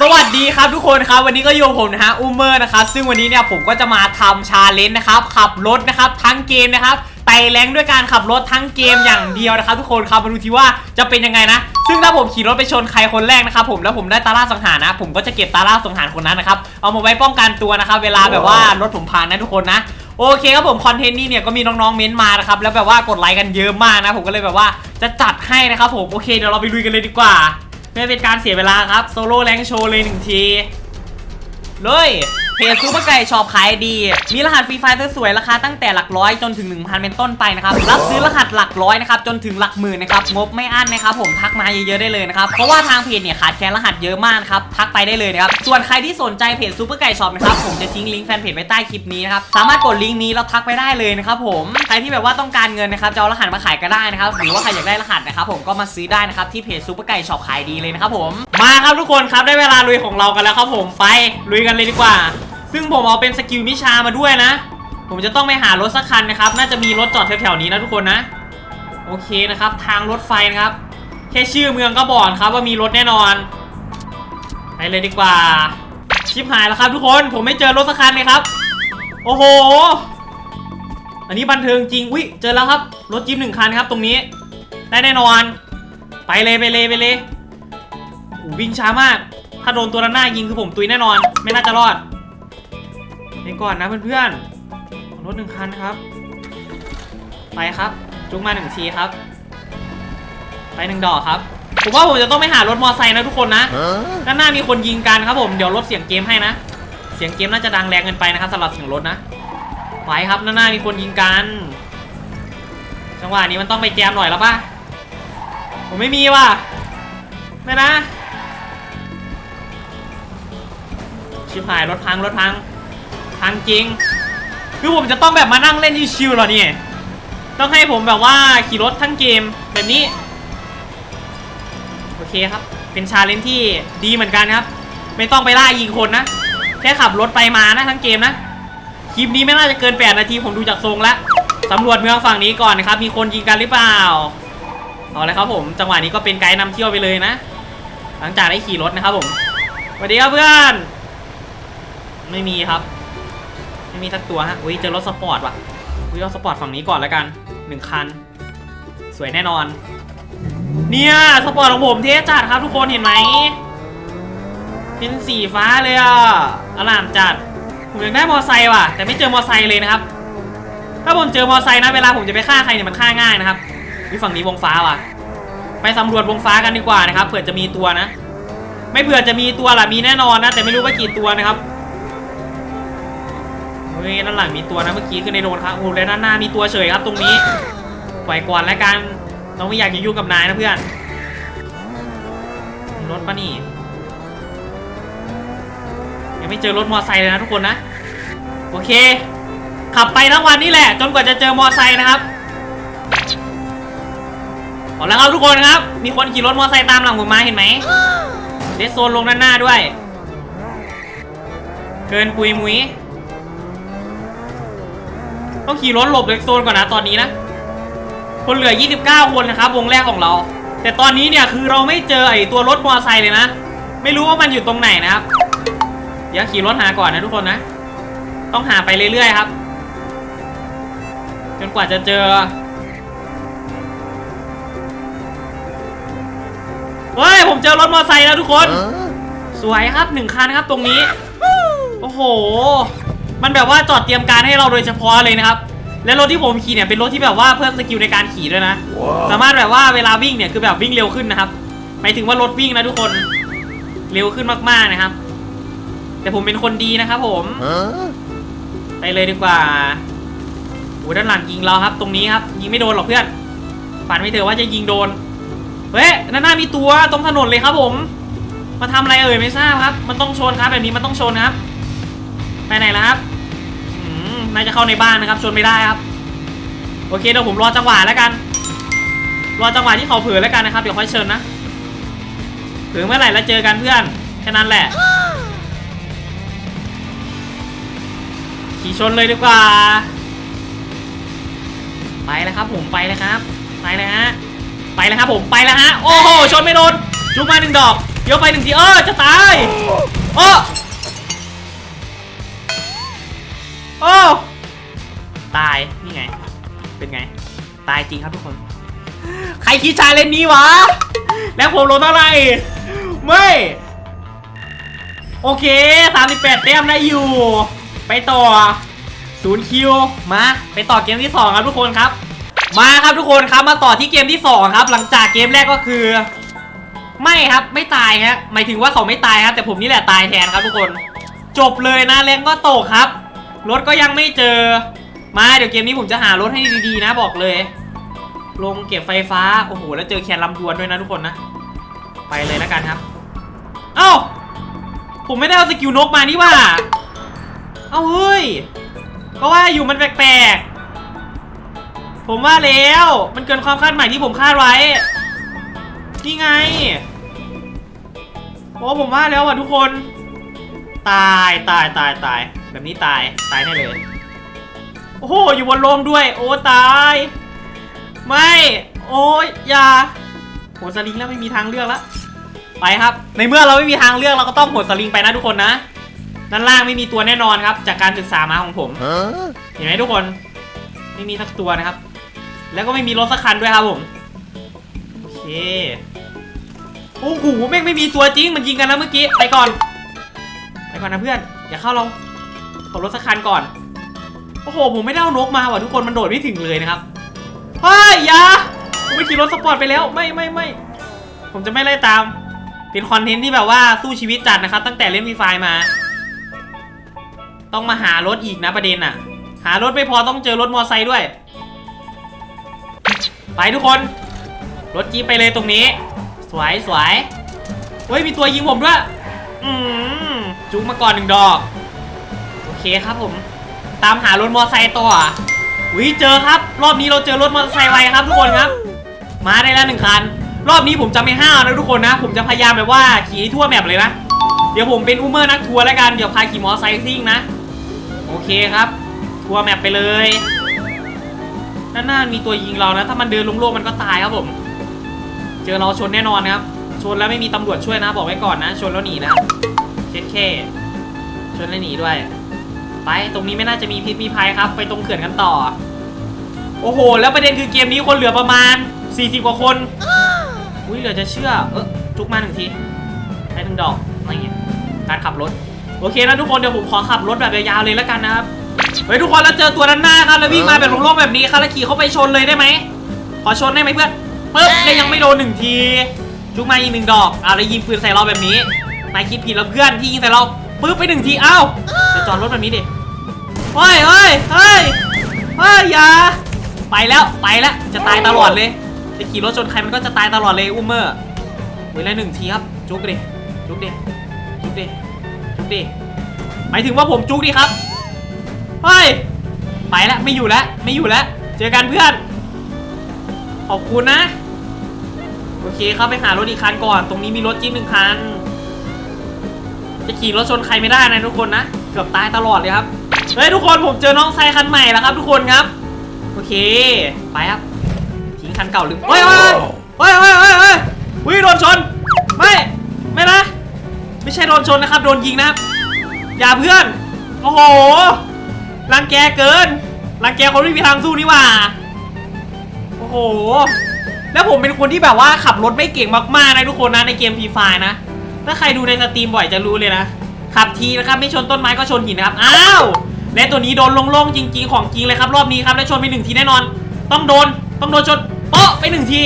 สวัสดีครับทุกคนครับวันนี้ก็อยู่กับผมนะฮะอูเมอร์นะครับซึ่งวันนี้เนี่ยผมก็จะมาทำชาเลนจ์นะครับขับรถนะครับทั้งเกมนะครับไต่แรงด้วยการขับรถทั้งเกมอย่างเดียวนะครับทุกคนครับมาดูทีว่าจะเป็นยังไงนะ ซึ่งถ้าผมขี่รถไปชนใครคนแรกนะครับผมแล้วผมได้ตาล่าสังหารนะ ผมก็จะเก็บตาล่าสังหารคนนั้นนะครับเอามาไว้ป้องกันตัวนะครับเวลาแบบว่ารถผมพังนะทุกคนนะโอเคครับผมคอนเทนต์นี้เนี่ยก็มีน้องๆเม้นต์มานะครับแล้วแบบว่ากดไลค์กันเยอะมากนะผมก็เลยแบบว่าจะจัดให้นะครับผมโอเคเดี๋ยวเราไปลุยกันเลยดีกว่า ไม่เป็นการเสียเวลาครับโซโล่แรงโชว์เลยหนึ่งทีเลย เพจซูเปอร์ไก่ชอบขายดี มีรหัสฟรีไฟล์สวยๆราคาตั้งแต่หลักร้อยจนถึง 1,000 เป็นต้นไปนะครับ รับซื้อรหัสหลักร้อยนะครับจนถึงหลักหมื่นนะครับ งบไม่อั้นนะครับผมทักมาเยอะๆได้เลยนะครับ เพราะว่าทางเพจเนี่ยขาดแคลนรหัสเยอะมากนะครับ ทักไปได้เลยนะครับ ส่วนใครที่สนใจเพจซูเปอร์ไก่ชอปนะครับ ผมจะทิ้งลิงก์แฟนเพจไว้ใต้คลิปนี้นะครับ สามารถกดลิงก์นี้แล้วทักไปได้เลยนะครับผม ใครที่แบบว่าต้องการเงินนะครับจะเอารหัสมาขายก็ได้นะครับ หรือว่าใครอยากได้รหัสนะครับผมก็มาซื้อได้นะครับที่เพจซูเปอร์ไก่ชอปขายดีเลยนะครับผม มาครับทุกคนครับได้เวลาลุยของเรากันแล้วครับผมไปลุยกันเลยดีกว่า ซึ่งผมเอาเป็นสกิลมิชามาด้วยนะ ผมจะต้องไปหารถสักคันนะครับ น่าจะมีรถจอดแถวๆนี้นะทุกคนนะ โอเคนะครับ ทางรถไฟนะครับ แค่ชื่อเมืองก็บอกครับว่ามีรถแน่นอน ไปเลยดีกว่า ชิบหายแล้วครับทุกคน ผมไม่เจอรถสักคันเลยครับ โอ้โห อันนี้บันเทิงจริง อุ้ยเจอแล้วครับ รถจิ๊บหนึ่งคันครับ ตรงนี้ ได้แน่นอน ไปเลยไปเลยไปเลยวิ่งช้ามาก ถ้าโดนตัวด้านหน้ายิงคือผมตุยแน่นอน ไม่น่าจะรอด ไปก่อนนะเพื่อนๆรถหนึ่งคันครับ ไปครับ จุกมาหนึ่งทีครับ ไปหนึ่งดอกครับผมว่าผมจะต้องไปหารถมอไซค์นะทุกคนนะด้านหน้ามีคนยิงกันครับผมเดี๋ยวลดเสียงเกมให้นะ เสียงเกมน่าจะดังแรงเกินไปนะครับสำหรับเสียงรถนะไปครับด้านหน้ามีคนยิงกันจังหวะนี้มันต้องไปแจมหน่อยแล้วป่ะผมไม่มีว่ะไม่นะชิบหายรถพังรถพังทางจริง คือผมจะต้องแบบมานั่งเล่นชิวๆหรอเนี่ยต้องให้ผมแบบว่าขี่รถทั้งเกมแบบนี้ โอเคครับ เป็นชาเลนจ์ที่ดีเหมือนกันครับ ไม่ต้องไปล่ายิงคนนะ แค่ขับรถไปมานะทั้งเกมนะ คลิปนี้ไม่น่าจะเกิน 8 นาทีผมดูจากทรงแล้วสำรวจเมืองฝั่งนี้ก่อนนะครับ มีคนยิงกันหรือเปล่า เอาเลยครับผม จังหวะนี้ก็เป็นไกด์นำเที่ยวไปเลยนะ หลังจากได้ขี่รถนะครับผมสวัสดีครับเพื่อน ไม่มีครับ ไม่มีสักตัวฮะ อุ้ยเจอรถสปอร์ตว่ะ อุ้ยเอาสปอร์ตฝั่งนี้ก่อนแล้วกันหนึ่งคัน สวยแน่นอน เนี่ยสปอร์ตของผมเท่จัดครับทุกคนเห็นไหม เป็นสีฟ้าเลยอะอลามจัด ผมอยากได้มอไซค์ว่ะ แต่ไม่เจอมอไซค์เลยนะครับ ถ้าผมเจอมอไซค์นะเวลาผมจะไปฆ่าใครเนี่ยมันฆ่าง่ายนะครับวิฝั่งนี้วงฟ้าว่ะ ไปสำรวจวงฟ้ากันดีกว่านะครับเผื่อจะมีตัวนะ ไม่เผื่อจะมีตัวล่ะมีแน่นอนนะ แต่ไม่รู้ว่ากี่ตัวนะครับ ฮ้ยด้านหลังมีตัวนะเมื่อกี้ขึ้นในโดนครับโอ้โหแล้วด้านหน้ามีตัวเฉยครับตรงนี้ปล่อยก่อนแล้วกันเราไม่อยากจะยุ่งกับนายนะเพื่อนรถปะนี่ยังไม่เจอรถมอไซค์เลยนะทุกคนนะ โอเค ขับไปทั้งวันนี่แหละ จนกว่าจะเจอมอไซค์นะครับเอาแล้วครับทุกคนครับ มีคนขี่รถมอไซค์ตามหลังผมมาเห็นไหมเดสโซนลงด้านหน้าด้วย เกินปุยมุย ต้องขี่รถหลบเด็กโซนก่อนนะตอนนี้นะคนเหลือ 29 คนนะครับ วงแรกของเรา แต่ตอนนี้เนี่ยคือเราไม่เจอไอตัวรถมอเตอร์ไซค์เลยนะ ไม่รู้ว่ามันอยู่ตรงไหนนะครับเดี๋ยวขี่รถหาก่อนนะทุกคนนะ ต้องหาไปเรื่อยๆครับ จนกว่าจะเจอเฮ้ยผมเจอรถมอเตอร์ไซค์แล้วทุกคน สวยครับหนึ่งคันครับตรงนี้ โอ้โห มันแบบว่าจอดเตรียมการให้เราโดยเฉพาะเลยนะครับ และรถที่ผมขี่เนี่ยเป็นรถที่แบบว่าเพิ่มสกิลในการขี่ด้วยนะ สามารถแบบว่าเวลาวิ่งเนี่ยคือแบบวิ่งเร็วขึ้นนะครับหมายถึงว่ารถวิ่งนะทุกคนเร็วขึ้นมากๆนะครับ แต่ผมเป็นคนดีนะครับผมไปเลยดีกว่าโอ้ด้านหลังยิงเราครับ ตรงนี้ครับ ยิงไม่โดนหรอกเพื่อนฝันไม่เถอะว่าจะยิงโดนเฮ้ยด้านหน้ามีตัวตรงถนนเลยครับผม มาทำอะไรเอ่ยไม่ทราบครับ มันต้องชนครับแบบนี้มันต้องชนครับ ไปไหนแล้วครับน่าจะเข้าในบ้านนะครับ ชนไม่ได้ครับ โอเคเดี๋ยวผมรอจังหวะแล้วกัน รอจังหวะที่เขาเผลอแล้วกันนะครับ เดี๋ยวค่อยเชิญนะเผลอเมื่อไหร่แล้วเจอกันเพื่อน แค่นั้นแหละ ขี่ชนเลยดีกว่า ไปแล้วครับ ผมไปแล้วครับ ไปแล้วฮะ ไปแล้วครับผมไปแล้วฮะ โอ้โห ชนไม่โดน จุกมาหนึ่งดอก เดี๋ยวไปหนึ่งทีเออจะตายเอ โอ้ ตาย นี่ไง เป็นไง ตายจริงครับทุกคน ใครคิดชาเลนจ์นี้วะ แล้วผมลงเท่าไหร่ ไม่ โอเค 38แต้มได้อยู่ ไปต่อศูนย์คิว มา ไปต่อเกมที่ 2 ครับทุกคนครับ มาครับทุกคนครับ มาต่อที่เกมที่ 2 ครับ หลังจากเกมแรกก็คือ ไม่ครับ ไม่ตายฮะ หมายถึงว่าเขาไม่ตายครับ แต่ผมนี่แหละตายแทนครับทุกคน จบเลยนะแรงก็ตกครับ รถก็ยังไม่เจอ มาเดี๋ยวเกมนี้ผมจะหารถให้ดีๆนะบอกเลย ลงเก็บไฟฟ้า โอ้โห แล้วเจอแคนลำดวนด้วยนะทุกคนนะ ไปเลยแล้วกันครับ เอ้า ผมไม่ได้เอาสกิลนกมานี่ว่า เอ้าเฮ้ย ก็ว่าอยู่มันแปลกๆ ผมว่าแล้ว มันเกินความคาดหมายที่ผมคาดไว้ นี่ไง โอ้ผมว่าแล้วอะทุกคน ตายตายตายตาย แบบนี้ตาย ตายแน่เลย โอ้โห อยู่บนโลมด้วย โอ้ ตาย ไม่ โอ้ยอย่าโหดสลิงแล้วไม่มีทางเลือกแล้ว ไปครับ ในเมื่อเราไม่มีทางเลือกเราก็ต้องโหดสลิงไปนะทุกคนนะ ด้านล่างไม่มีตัวแน่นอนครับ จากการศึกษามาของผม Huh? เห็นไหมทุกคน ไม่มีสักตัวนะครับ แล้วก็ไม่มีรถสักคันด้วยครับผม โอเค โอ้โหแม่งไม่มีตัวจริง มันยิงกันแล้วเมื่อกี้ ไปก่อน ไปก่อนนะเพื่อน อย่าเข้าเรา ขอรถสักคันก่อน โอ้โห ผมไม่ได้เอานกมาว่ะทุกคนมันโดดไม่ถึงเลยนะครับเฮ้ยอย่าผมไม่ขี่รถสปอร์ตไปแล้วไม่ไม่ไม่ผมจะไม่ไล่ตาม เป็นคอนเทนต์ที่แบบว่าสู้ชีวิตจัดนะครับ ตั้งแต่เล่นฟรีไฟมา ต้องมาหารถอีกนะประเด็นอะ หารถไม่พอต้องเจอรถมอไซค์ด้วย ไปทุกคน รถจี๊ไปเลยตรงนี้ สวยสวยเฮ้ยมีตัวยิงผมด้วย อืมจุกมาก่อนหนึ่งดอก เคครับผม ตามหารถมอไซค์ต่อวิเจอครับ รอบนี้เราเจอรถมอเตอร์ไซค์ไวครับทุกคนครับ มาได้แล้วหนึ่งคัน รอบนี้ผมจะไม่ห้าวนะทุกคนนะ ผมจะพยายามแบบว่าขี่ทั่วแมปเลยนะ เดี๋ยวผมเป็นอูเมอร์นักทัวร์แล้วกัน เดี๋ยวพาขี่มอเตอร์ไซค์ซิ่งนะ โอเคครับ ทัวร์แมปไปเลยด้านหน้ามีตัวยิงเรานะ ถ้ามันเดินลงโลกมันก็ตายครับผม เจอเราชนแน่นอนครับ ชนแล้วไม่มีตำรวจช่วยนะ บอกไว้ก่อนนะ ชนแล้วหนีนะเช็ดแค่ชนแล้วหนีด้วย ไปตรงนี้ไม่น่าจะมีพิษมีภัยครับ ไปตรงเขื่อนกันต่อ โอ้โห แล้วประเด็นคือเกมนี้คนเหลือประมาณ 40 กว่าคน อุ้ยเหลือจะเชื่อ เออจุกมาหนึ่งทีได้หนึ่งดอกอะไรเงี้ยการขับรถ โอเคนะทุกคนเดี๋ยวผมขอขับรถแบบยาวๆเลยแล้วกันนะครับเฮ้ยทุกคนแล้วเจอตัวด้านหน้าครับแล้ววิ่งมาแบบโล่งๆแบบนี้ครับแล้วขี่เข้าไปชนเลยได้ไหมขอชนได้ไหมเพื่อนปึ๊บแล้วยังไม่โดนหนึ่งทีจุกมาอีกหนึ่งดอกอะแล้วยิงปืนใส่เราแบบนี้นายคิดผิดแล้วเพื่อนที่ยิงใส่เราปึ๊บไปหนึ่งทีเอ้าเดี๋ยวจอดรถแบบนี้ดิ เฮ้ยเฮ้ยเฮ้ยเฮ้ยอย่าไปแล้วไปแล้วจะตายตลอดเลยจะขี่รถชนใครมันก็จะตายตลอดเลยอุ้มเมอร์เวลาหนึ่งทีครับจุกดิจุกดิจุกดิจุกดิหมายถึงว่าผมจุกดิครับเฮ้ยไปแล้วไม่อยู่แล้วไม่อยู่แล้วเจอกันเพื่อนขอบคุณนะโอเคครับไปหารถอีกคันก่อน ตรงนี้มีรถจิ๊บหนึ่งคันจะขี่รถชนใครไม่ได้นะทุกคนนะ เกือบตายตลอดเลยครับ เฮ้ยทุกคนผมเจอน้องไซคันใหม่แล้วครับ ทุกคนครับ โอเค ไปครับทิ้งคันเก่าลืมเฮ้ยเฮ้ยเฮ้ยเฮ้ยเฮ้ยเฮ้ยวิโดนชน ไม่ ไม่นะ ไม่ใช่โดนชนนะครับ โดนยิงนะครับ อย่าเพื่อน โอ้โห รังแกเกิน รังแกคนไม่มีทางสู้นี่หว่า โอ้โห แล้วผมเป็นคนที่แบบว่าขับรถไม่เก่งมากๆนะทุกคนนะในเกมฟรีไฟนะ ถ้าใครดูในสตรีมบ่อยจะรู้เลยนะ ขับทีนะครับไม่ชนต้นไม้ก็ชนหินนะครับ อ้าว และตัวนี้โดนโล่งๆจริงๆของจริงเลยครับ รอบนี้ครับและชนไปหนึ่งทีแน่นอน ต้องโดนต้องโดนชนโป๊ะไปหนึ่งที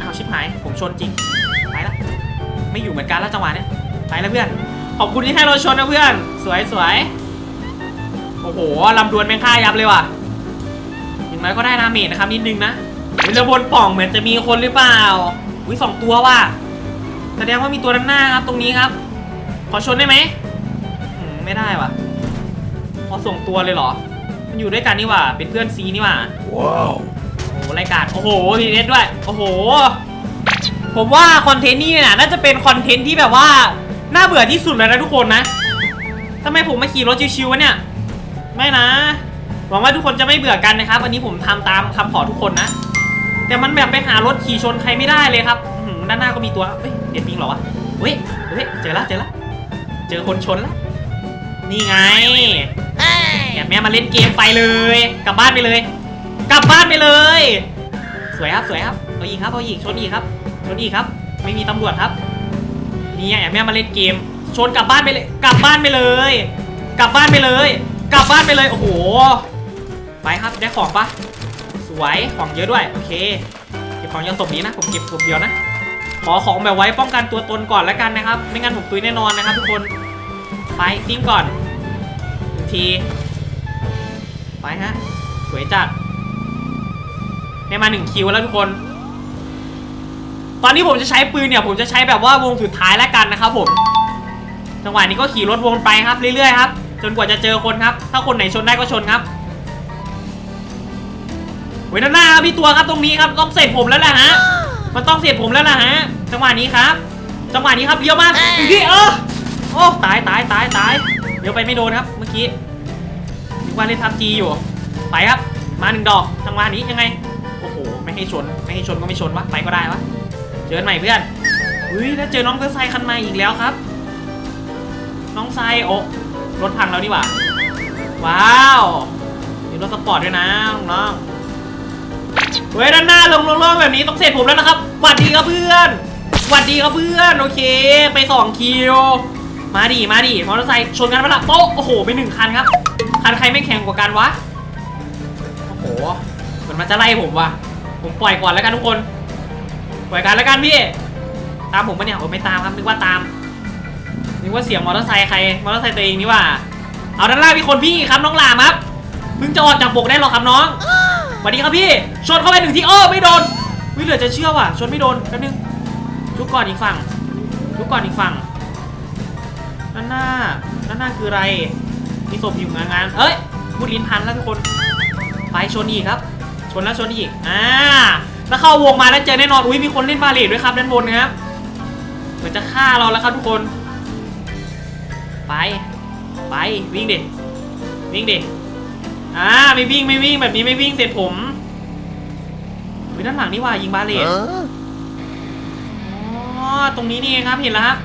อ้าวชิบหาย ผมชนจริงไปละไม่อยู่เหมือนกันแล้วจังหวะเนี้ยไปแล้วเพื่อนขอบคุณที่ให้เราชนนะเพื่อน สวยสวยโอ้โหลำดวนแม่งฆ่ายับเลยว่ะอย่างน้อยก็ได้นาเมจนะครับนิดนึงนะวิลบนป่องเหมือนจะมีคนหรือเปล่าวิสองตัวว่ะแสดงว่ามีตัวด้านหน้าครับตรงนี้ครับ ขอชนได้ไหมไม่ได้ว่ะ อส่งตัวเลยเหรอ มันอยู่ด้วยกันนี่หว่า เป็นเพื่อนซีนี่หว่า Wow. โอ้โหรายการ โอ้โหพีเอสด้วย โอ้โห ผมว่าคอนเทนต์นี้เนี่ยน่าจะเป็นคอนเทนต์ที่แบบว่า น่าเบื่อที่สุดเลยนะทุกคนนะทำไมผมมาขี่รถชิวๆวะเนี่ย ไม่นะ หวังว่าทุกคนจะไม่เบื่อกันนะครับวันนี้ผมทำตามคำขอทุกคนนะ แต่มันแบบไปหารถขี่ชนใครไม่ได้เลยครับอื้อหือด้านหน้าก็มีตัวเฮ้ยเด็ดปิงเหรอวะเฮ้ย เฮ้ย เจอแล้วเจอแล้วเจอคนชนแล้ว นี่ไงแอบแม่มาเล่นเกมไปเลย กลับบ้านไปเลย กลับบ้านไปเลย สวยครับสวยครับเอาอีกครับเอาอีกชนอีกครับชนอีกครับ ไม่มีตำรวจครับนี่แอบแม่มาเล่นเกม ชนกลับบ้านไปเลย กลับบ้านไปเลย กลับบ้านไปเลย กลับบ้านไปเลยโอ้โหไปครับได้ของปะสวยของเยอะด้วยโอเคเก็บของยาศพนี้นะผมเก็บศพเดียวนะขอของแบบไว้ป้องกันตัวตนก่อนแล้วกันนะครับ ไม่งั้นผมตุยแน่นอนนะครับทุกคน ไปซิ่งก่อนหนึ่งที ไปฮะ สวยจัดได้มาหนึ่งคิวแล้วทุกคน ตอนนี้ผมจะใช้ปืนเนี่ย ผมจะใช้แบบว่าวงสุดท้ายแล้วกันนะครับผม จังหวะนี้ก็ขี่รถวนไปครับเรื่อยๆครับ จนกว่าจะเจอคนครับ ถ้าคนไหนชนได้ก็ชนครับเว้ยด้านหน้าครับพี่ตัวครับตรงนี้ครับต้องเสร็จผมแล้วแหละฮะ มันต้องเสร็จผมแล้วล่ะฮะ จังหวะนี้ครับ จังหวะนี้ครับเลี้ยวมาอีกทีเออ โอ้ตายตายตายตายเลี้ยวไปไม่โดนครับ เมื่อกี้นึกว่าเล่นทับจีอยู่ ไปครับ มาหนึ่งดอกจังหวะนี้ยังไง โอ้โห ไม่ให้ชน ไม่ให้ชนก็ไม่ชนวะ ไปก็ได้วะ เจอกันใหม่เพื่อนอุ้ยแล้วเจอน้องเตอร์ไซคันใหม่อีกแล้วครับ น้องไซโอ้รถพังแล้วนี่หว่า ว้าวมีรถสปอร์ตด้วยนะน้องเว้ยด้านหน้าลงลงแบบนี้ต้องเสร็จผมแล้วนะครับหวัดดีครับเพื่อนหวัดดีครับเพื่อน โอเค ไปสองคิว มาดิมาดิมอเตอร์ไซค์ชนกันไปละโป๊ะโอ้โหไปหนึ่งคันครับ คันใครไม่แข่งกว่ากันวะ โอ้โหเหมือนมันจะไล่ผมว่ะ ผมปล่อยก่อนแล้วกันทุกคน ปล่อยกันแล้วกันพี่ ตามผมปะเนี่ยโอ้ไม่ตามครับนึกว่าตาม นึกว่าเสียงมอเตอร์ไซค์ใคร มอเตอร์ไซค์ตัวเองนี่ว่า เอาด้านล่างมีคนพี่ครับน้องหลามครับเพิ่งจะออกจากบกได้หรอครับน้องสวัสดีครับพี่ ชนเข้าไปหนึ่งทีโอ้ไม่โดน วิเหลือจะเชื่อว่ะ ชนไม่โดนแป๊บนึงชุกก่อนอีกฝั่งชุกก่อนอีกฝั่ง ด้านหน้าด้านหน้าคืออะไร มีศพอยู่งานงานเอ้ยพูดลิ้นพันแล้วทุกคน ไปชนอีกครับ ชนแล้วชนอีก อ่า แล้วเข้าวงมาแล้วเจอแน่นอน อุ้ยมีคนเล่นบาเลตด้วยครับด้านบนนะครับ เหมือนจะฆ่าเราแล้วครับทุกคน ไป ไปวิ่งดิวิ่งดิอ่าไม่วิ่งไม่วิ่งแบบนี้ไม่วิ่งเสร็จผมเฮ้ยด้านหลังนี่ว่ายิงบาเลตอ๋อตรงนี้นี่เองครับเห็นแล้วครับ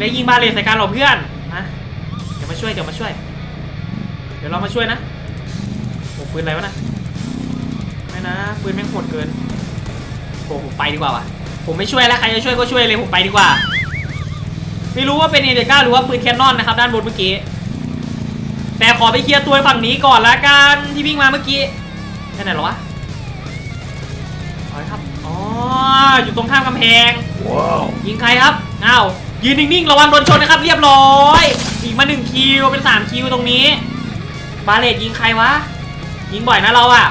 เลยยิงบาเลตใส่กันเหรอเพื่อนนะเดี๋ยวมาช่วยเดี๋ยวมาช่วย เดี๋ยวเรามาช่วยนะโอ้ปืนอะไรวะนะไม่นะปืนแม่งโหดเกินโอ้ผมไปดีกว่าว่ะผมไม่ช่วยแล้วใครจะช่วยก็ช่วยเลยผมไปดีกว่า ไม่รู้ว่าเป็นเอเดก้าหรือว่าปืนแคนนอนนะครับด้านบนเมื่อกี้แต่ขอไปเคลียร์ตัวฝั่งนี้ก่อนละกันที่วิ่งมาเมื่อกี้ไปไหนเหรอวะเอาเลยครับอ๋ออยู่ตรงข้ามกำแพงว้าวยิงใครครับอ้าว ยืนนิ่งๆ ระวังโดนชนนะครับ เรียบร้อย อีกมาหนึ่งคิว เป็นสามคิวตรงนี้ บาเลตยิงใครวะ ยิงบ่อยนะเราอะ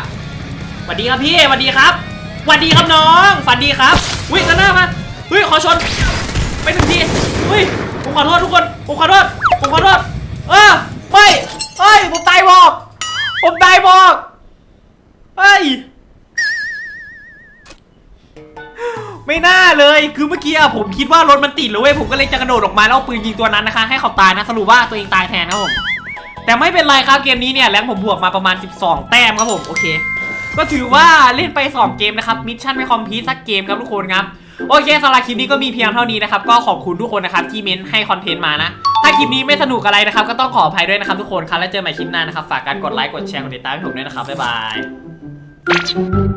สวัสดีครับพี่สวัสดีครับสวัสดีครับน้องฝันดีครับอุ้ยกันหน้ามาเฮ้ยขอชน ไปหนึ่งทีเฮ้ยผมขอโทษทุกคน ผมขอโทษ ผมขอโทษ เออเฮ้ยเฮ้ย ผมตายบอก ผมตายบอก น่าเลยคือเมื่อกี้อะผมคิดว่ารถมันติดเลยเว้ยผมก็เลยจะกระโดดออกมาแล้วเอาปืนยิงตัวนั้นนะคะ ให้เขาตายนะสรุปว่าตัวเองตายแทนครับผมแต่ไม่เป็นไรครับเกมนี้เนี่ยแรงผมบวกมาประมาณ 12 แต้มครับผมโอเค ก็ถือว่าเล่นไป 2 เกมนะครับมิชชั่นไม่คอมพลีทสักเกมครับทุกคนครับโอเคสำหรับคลิปนี้ก็มีเพียงเท่านี้นะครับก็ขอบคุณทุกคนนะครับที่เม้นให้คอนเทนต์มานะถ้าคลิปนี้ไม่สนุกอะไรนะครับก็ต้องขออภัยด้วยนะครับทุกคนครับแล้วเจอใหม่คลิปหน้านะครับฝากการกดไลค์กดแชร์กดติดตามให้ผมด้วยนะครับบ๊ายบาย